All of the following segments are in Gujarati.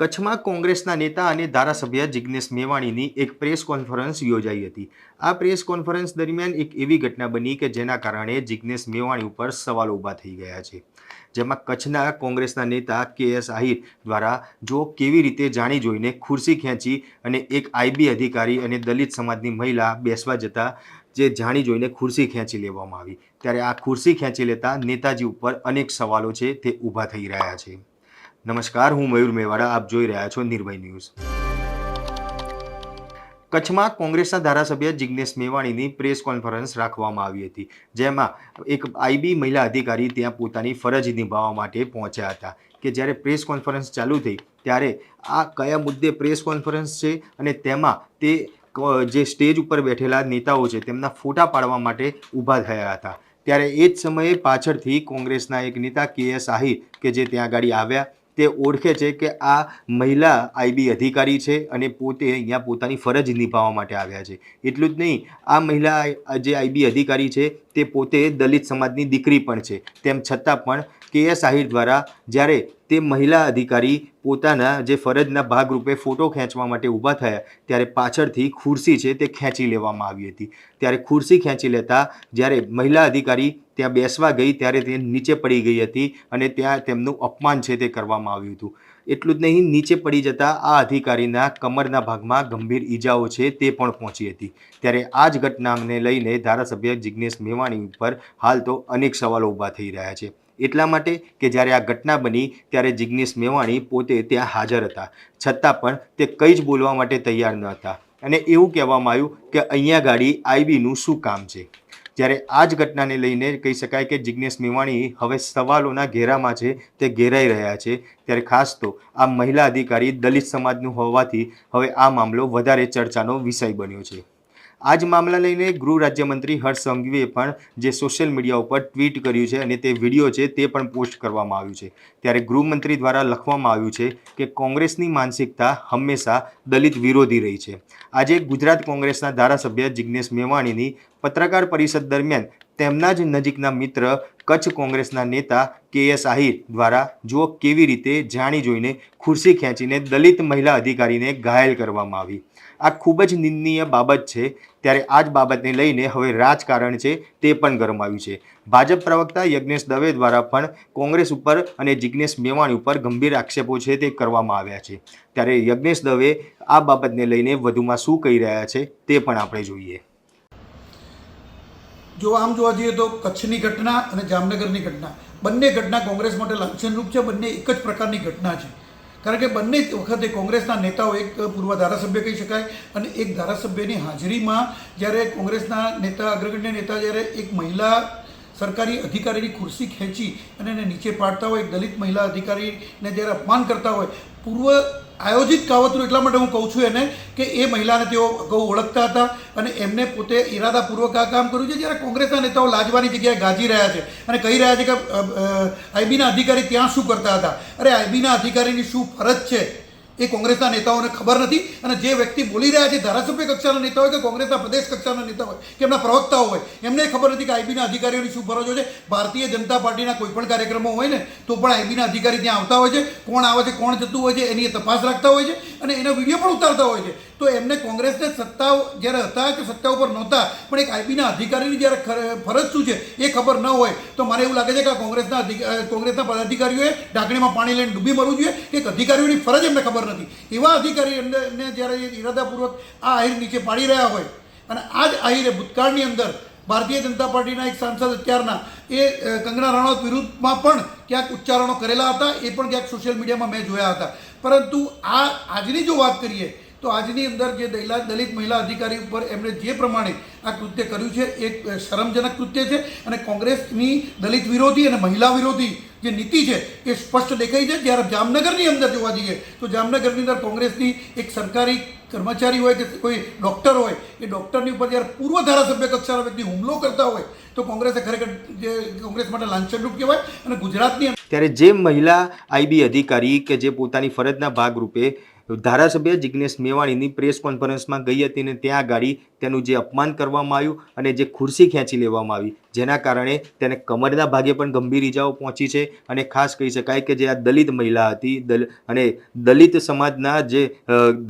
કચ્છમાં કોંગ્રેસના નેતા અને ધારાસભ્ય જિજ્ઞેશ મેવાણીની એક પ્રેસ કોન્ફરન્સ યોજાઈ હતી. આ પ્રેસ કોન્ફરન્સ દરમિયાન એક એવી ઘટના બની કે જેના કારણે જિજ્ઞેશ મેવાણી ઉપર સવાલો ઊભા થઈ ગયા છે. જેમાં કચ્છના કોંગ્રેસના નેતા કે એસ આહિર દ્વારા જો કેવી રીતે જાણી જોઈને ખુરશી ખેંચી અને એક આઈબી અધિકારી અને દલિત સમાજની મહિલા બેસવા જતા જે જાણી જોઈને ખુરશી ખેંચી લેવામાં આવી. ત્યારે આ ખુરશી ખેંચી લેતા નેતાજી ઉપર અનેક સવાલો છે તે ઊભા થઈ રહ્યા છે. નમસ્કાર, હું મયુર મેવાડા, આપ જોઈ રહ્યા છો નિર્ભય ન્યૂઝ. કચ્છમાં કોંગ્રેસના ધારાસભ્ય જિજ્ઞેશ મેવાણીની પ્રેસ કોન્ફરન્સ રાખવામાં આવી હતી, જેમાં એક આઈબી મહિલા અધિકારી ત્યાં પોતાની ફરજ નિભાવવા માટે પહોંચ્યા હતા, કે જ્યારે પ્રેસ કોન્ફરન્સ ચાલુ થઈ, ત્યારે આ કયા મુદ્દે પ્રેસ કોન્ફરન્સ છે અને તેમાં તે જે સ્ટેજ ઉપર બેઠેલા નેતાઓ છે, તેમના ફોટા પાડવા માટે ઊભા થયા હતા. ત્યારે એ જ સમયે પાછળથી કોંગ્રેસના એક નેતા કે એસ આહિર, કે જે ત્યાં આગળ આવ્યા તે ઓળખે છે કે આ મહિલા આઈબી અધિકારી છે અને પોતે અહીંયા પોતાની ફરજ નિભાવવા માટે આવ્યા છે. એટલું જ નહીં, આ મહિલા જે આઈબી અધિકારી છે તે પોતે દલિત સમાજની દીકરી પણ છે. તેમ છતાં પણ કે એસ આહિર દ્વારા જ્યારે તે મહિલા અધિકારી પોતાના જે ફરજના ભાગરૂપે ફોટો ખેંચવા માટે ઊભા થયા, ત્યારે પાછળથી ખુરશી છે તે ખેંચી લેવામાં આવી હતી. ત્યારે ખુરશી ખેંચી લેતા જ્યારે મહિલા અધિકારી ત્યાં બેસવા ગઈ, ત્યારે તે નીચે પડી ગઈ હતી અને ત્યાં તેમનું અપમાન છે તે કરવામાં આવ્યું હતું. એટલું જ નહીં, નીચે પડી જતાં આ અધિકારીના કમરના ભાગમાં ગંભીર ઈજાઓ છે તે પણ પહોંચી હતી. ત્યારે આ જ ઘટનાને લઈને ધારાસભ્ય જિજ્ઞેશ મેવાણી ઉપર હાલ તો અનેક સવાલો ઊભા થઈ રહ્યા છે. એટલા માટે કે જ્યારે આ ઘટના બની ત્યારે જિજ્ઞેશ મેવાણી પોતે ત્યાં હાજર હતા. છતાં પણ તે કંઈ જ બોલવા માટે તૈયાર ન હતા. અને એવું કહેવામાં આવ્યું કે અહીંયા ગાડી આઈબીનું શું કામ છે? જ્યારે આ જ ઘટનાને લઈને કહી શકાય કે જિજ્ઞેશ મેવાણી હવે સવાલોના ઘેરામાં છે, તે ઘેરાઈ રહ્યા છે. ત્યારે ખાસ તો આ મહિલા અધિકારી દલિત સમાજનું હોવાથી હવે આ મામલો વધારે ચર્ચાનો વિષય બન્યો છે. આ જ મામલા લઈને ગૃહ રાજ્યમંત્રી હર્ષ સંઘવીએ પણ જે સોશિયલ મીડિયા ઉપર ટ્વીટ કર્યું છે અને તે વીડિયો છે તે પણ પોસ્ટ કરવામાં આવ્યું છે. ત્યારે ગૃહમંત્રી દ્વારા લખવામાં આવ્યું છે કે કોંગ્રેસની માનસિકતા હંમેશા દલિત વિરોધી રહી છે. આજે ગુજરાત કોંગ્રેસના ધારાસભ્ય જિજ્ઞેશ મેવાણીની પત્રકાર પરિષદ દરમિયાન તેમના જ નજીકના મિત્ર કચ્છ કોંગ્રેસના નેતા કે એસ આહિર દ્વારા જો કેવી રીતે જાણી જોઈને ખુરશી ખેંચીને દલિત મહિલા અધિકારીને ઘાયલ કરવામાં આવી. આ ખૂબ જ નિંદનીય બાબત છે. ત્યારે આ જ બાબતને લઈને હવે રાજકારણ છે તે પણ ગરમાવ્યું છે. ભાજપ પ્રવક્તા યજ્ઞેશ દવે દ્વારા પણ કોંગ્રેસ ઉપર અને જિજ્ઞેશ મેવાણી ઉપર ગંભીર આક્ષેપો છે તે કરવામાં આવ્યા છે. ત્યારે યજ્ઞેશ દવે આ બાબતને લઈને વધુમાં શું કહી રહ્યા છે તે પણ આપણે જોઈએ. જો આમ જોવા જઈએ તો કચ્છની ઘટના અને જામનગરની ઘટના, બંને ઘટના કોંગ્રેસ માટે લાંછનરૂપ છે, બંને એક જ પ્રકારની ઘટના છે. કારણ કે બંને વખતે કોંગ્રેસના નેતાઓ એક પૂર્વ ધારાસભ્ય કહી શકાય અને એક ધારાસભ્યની હાજરીમાં જ્યારે કોંગ્રેસના નેતા, અગ્રગણ્ય નેતા જ્યારે એક મહિલા સરકારી અધિકારીની ખુરશી ખેંચી અને એને નીચે પાડતા હોય દલિત મહિલા અધિકારીને જ્યારે અપમાન કરતા હોય, પૂર્વ આયોજિત કાવતરું એટલા માટે હું કહું છું એને કે એ મહિલાને તેઓ અગાઉ ઓળખતા હતા અને એમને પોતે ઇરાદાપૂર્વક આ કામ કર્યું છે. જ્યારે કોંગ્રેસના નેતાઓ લાજવાની જગ્યાએ ગાજી રહ્યા છે અને કહી રહ્યા છે કે આઈબીના અધિકારી ત્યાં શું કરતા હતા? અરે આઈબીના અધિકારીની શું ફરજ છે? એ કોંગ્રેસના નેતાઓને ખબર નથી અને જે વ્યક્તિ બોલી રહ્યા છે, ધારાસભ્ય કક્ષાના નેતા હોય કે કોંગ્રેસના પ્રદેશ કક્ષાના નેતા હોય, કે એમના પ્રવક્તાઓ હોય, એમને ખબર નથી કે આઈબીના અધિકારીઓની શું ફરજો છે. ભારતીય જનતા પાર્ટીના કોઈ પણ કાર્યક્રમો હોય ને, તો પણ આઈબીના અધિકારી ત્યાં આવતા હોય છે. કોણ આવે છે, કોણ જતું હોય છે, એની તપાસ રાખતા હોય છે અને એના વીડિયો પણ ઉતારતા હોય છે. તો એમને કોંગ્રેસને સત્તા જ્યારે હતા કે સત્તા ઉપર નહોતા, પણ એક આઈબીના અધિકારીની જ્યારે ફરજ શું છે એ ખબર ન હોય, તો મને એવું લાગે છે કે કોંગ્રેસના કોંગ્રેસના પદાધિકારીઓએ ઢાંકણીમાં પાણી લઈને ડૂબી મરવું જોઈએ, કે અધિકારીઓની ફરજ એમને ખબર નથી. એવા અધિકારી એમને જ્યારે ઇરાદાપૂર્વક આ આહિર નીચે પાડી રહ્યા હોય, અને આ જ આહિરે ભૂતકાળની અંદર ભારતીય જનતા પાર્ટીના એક સાંસદ અત્યારના, એ કંગના રાણાવત વિરુદ્ધમાં પણ ક્યાંક ઉચ્ચારણો કરેલા હતા, એ પણ ક્યાંક સોશિયલ મીડિયામાં મેં જોયા હતા. પરંતુ આ આજની જો વાત કરીએ તો આજની અંદર જે દલિત દલિત મહિલા અધિકારી ઉપર એમણે જે પ્રમાણે આ કૃત્ય કર્યું છે એક શરમજનક કૃત્ય છે અને કોંગ્રેસની દલિત વિરોધી અને મહિલા વિરોધી જે નીતિ છે, એ સ્પષ્ટ દેખાઈ છે. જ્યારે જામનગરની અંદર જોવા જઈએ, તો જામનગરની અંદર કોંગ્રેસની એક સરકારી કર્મચારી હોય કે કોઈ ડૉક્ટર હોય, એ ડૉક્ટરની ઉપર જ્યારે પૂર્વ ધારાસભ્ય કક્ષાના વ્યક્તિ હુમલો કરતા હોય, તો કોંગ્રેસે ખરેખર જે કોંગ્રેસ માટે લાંછનરૂપ કહેવાય અને ગુજરાતની ત્યારે જે મહિલા આઈબી અધિકારી કે જે પોતાની ફરજના ભાગરૂપે ધારાસભ્ય જિજ્ઞેશ મેવાણીની પ્રેસ કોન્ફરન્સમાં ગઈ હતી ને ત્યાં ગાડી તેનું જે અપમાન કરવામાં આવ્યું અને જે ખુરશી ખેંચી લેવામાં આવી, જેના કારણે તેને કમરના ભાગે પણ ગંભીર ઇજાઓ પહોંચી છે અને ખાસ કહી શકાય કે જે આ દલિત મહિલા હતી, દલ, અને દલિત સમાજના જે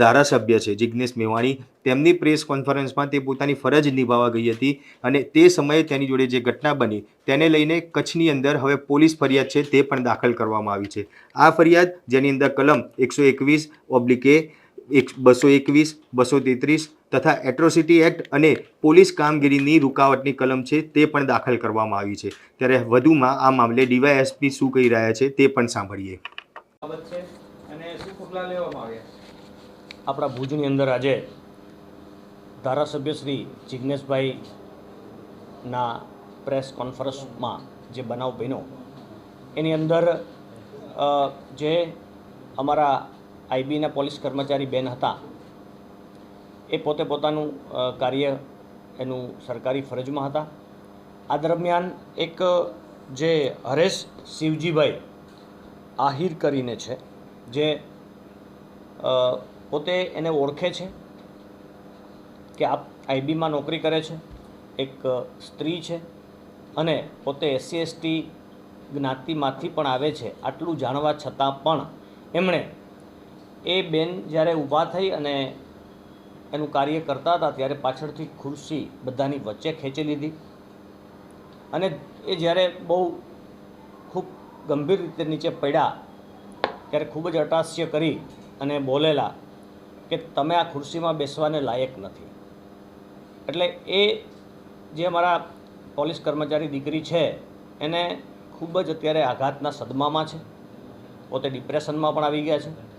ધારાસભ્ય છે જિજ્ઞેશ મેવાણી, તેમની પ્રેસ કોન્ફરન્સમાં તે પોતાની ફરજ નિભાવવા ગઈ હતી અને તે સમયે તેની જોડે જે ઘટના બની, તેને લઈને કચ્છની અંદર હવે પોલીસ ફરિયાદ છે તે પણ દાખલ કરવામાં આવી છે. આ ફરિયાદ, જેની અંદર કલમ એકસો એકવીસ ઓબ્લિકે એક બસો એકવીસ બસો તેત્રીસ તથા એટ્રોસિટી એક્ટ અને પોલીસ કામગીરીની રૂકાવટની કલમ છે તે પણ દાખલ કરવામાં આવી છે. ત્યારે વધુમાં આ મામલે ડીવાયએસપી શું કહી રહ્યા છે તે પણ સાંભળીએ. અને પગલાં લેવામાં આવ્યા? આપણા ભુજની અંદર આજે ધારાસભ્ય શ્રી જિજ્ઞેશભાઈના પ્રેસ કોન્ફરન્સમાં જે બનાવ બન્યો એની અંદર જે અમારા આઈબીના પોલીસ કર્મચારી બેન હતા. એ પોતે પોતાનું કાર્ય એનું સરકારી ફરજમાં હતા. આ દરમિયાન એક જે હરેશ શિવજીભાઈ આહિર કરીને છે, જે પોતે એને ઓળખે છે કે આપ આઈબીમાં નોકરી કરે છે, એક સ્ત્રી છે અને પોતે એસસી, એસટી જ્ઞાતિમાંથી પણ આવે છે. આટલું જાણવા છતાં પણ એમણે એ બેન જ્યારે ઊભા થઈ અને એનું કાર્ય કરતા હતા, ત્યારે પાછળથી ખુરશી બધાની વચ્ચે ખેંચી લીધી. અને એ જ્યારે બહુ ખૂબ ગંભીર રીતે નીચે પડ્યા, ત્યારે ખૂબ જ અટાસ્ય કરી અને બોલેલા કે તમે આ ખુરશીમાં બેસવાને લાયક નથી. એટલે એ જે અમારા પોલીસ કર્મચારી દીકરી છે, એને ખૂબ જ અત્યારે આઘાતના સદમામાં છે. પોતે ડિપ્રેશનમાં પણ આવી ગયા છે.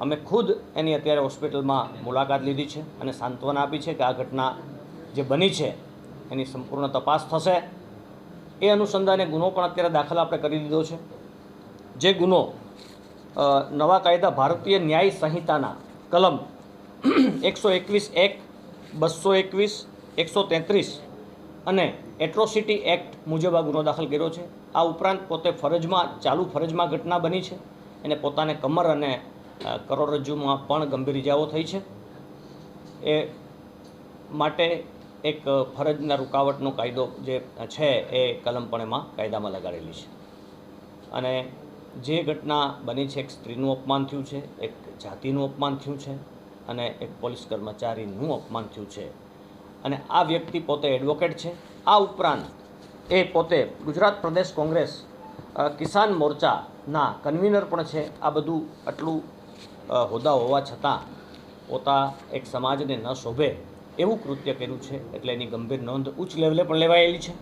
અમે ખુદ એની અત્યારે હોસ્પિટલમાં મુલાકાત લીધી છે અને સાંત્વના આપી છે કે આ ઘટના જે બની છે, એની સંપૂર્ણ તપાસ થશે. એ અનુસંધાને ગુનો પણ અત્યારે દાખલ આપણે કરી દીધો છે. જે ગુનો નવા કાયદા ભારતીય ન્યાય સંહિતાના કલમ એકસો એકવીસ એક, બસો એકવીસ, એકસો તેત્રીસ અને એટ્રોસિટી એક્ટ મુજબ આ ગુનો દાખલ કર્યો છે. આ ઉપરાંત પોતે ફરજમાં, ચાલુ ફરજમાં ઘટના બની છે. એને પોતાને કમર અને કરોડરજ્જુમાં પણ ગંભીર ઇજાઓ થઈ છે. એ માટે એક ફરજના રૂકાવટનો કાયદો જે છે એ કલમ પણ એમાં કાયદામાં લગાડેલી છે. અને જે ઘટના બની છે, એક સ્ત્રીનું અપમાન થયું છે, એક જાતિનું અપમાન થયું છે અને એક પોલીસ કર્મચારીનું અપમાન થયું છે. અને આ વ્યક્તિ પોતે એડવોકેટ છે. આ ઉપરાંત એ પોતે ગુજરાત પ્રદેશ કોંગ્રેસ કિસાન મોરચાના કન્વીનર પણ છે. આ બધું આટલું હોદ્દા હોવા છતાં પોતા એક સમાજને ન શોભે એવું કૃત્ય કર્યું છે એટલે એની ગંભીર નોંધ ઉચ્ચ લેવલે પણ લેવાયેલી છે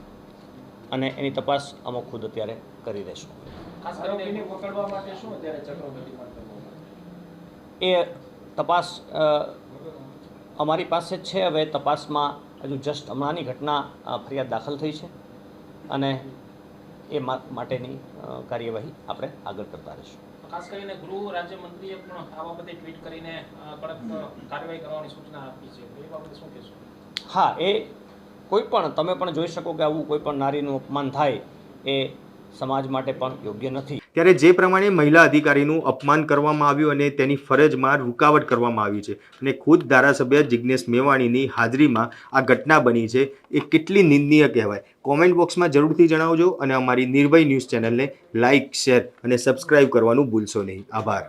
અને એની તપાસ અમે ખુદ અત્યારે કરી રહીશું. એ તપાસ અમારી પાસે જ છે. હવે તપાસમાં હજુ જસ્ટ હમણાંની ઘટના ફરિયાદ દાખલ થઈ છે અને એ માટેની કાર્યવાહી આપણે આગળ કરતા રહીશું. ખાસ કરીને ગૃહ રાજ્યમંત્રીએ પણ આ બાબતે ટ્વીટ કરીને કડક કાર્યવાહી કરવાની સૂચના આપી છે. એ બાબતે શું કહેશો? હા, એ કોઈ પણ, તમે પણ જોઈ શકો કે આવું કોઈ પણ નારીનું અપમાન થાય એ સમાજ માટે પણ યોગ્ય નથી. ત્યારે જે પ્રમાણે મહિલા અધિકારીનું અપમાન કરવામાં આવ્યું અને તેની ફરજમાં રૂકાવટ કરવામાં આવી છે અને ખુદ ધારાસભ્ય જિજ્ઞેશ મેવાણીની હાજરીમાં આ ઘટના બની છે એ કેટલી નિંદનીય કહેવાય. કોમેન્ટ બોક્સમાં જરૂરથી જણાવજો અને અમારી નિર્ભય ન્યૂઝ ચેનલને લાઇક શેર અને સબસ્ક્રાઇબ કરવાનું ભૂલશો નહીં. આભાર.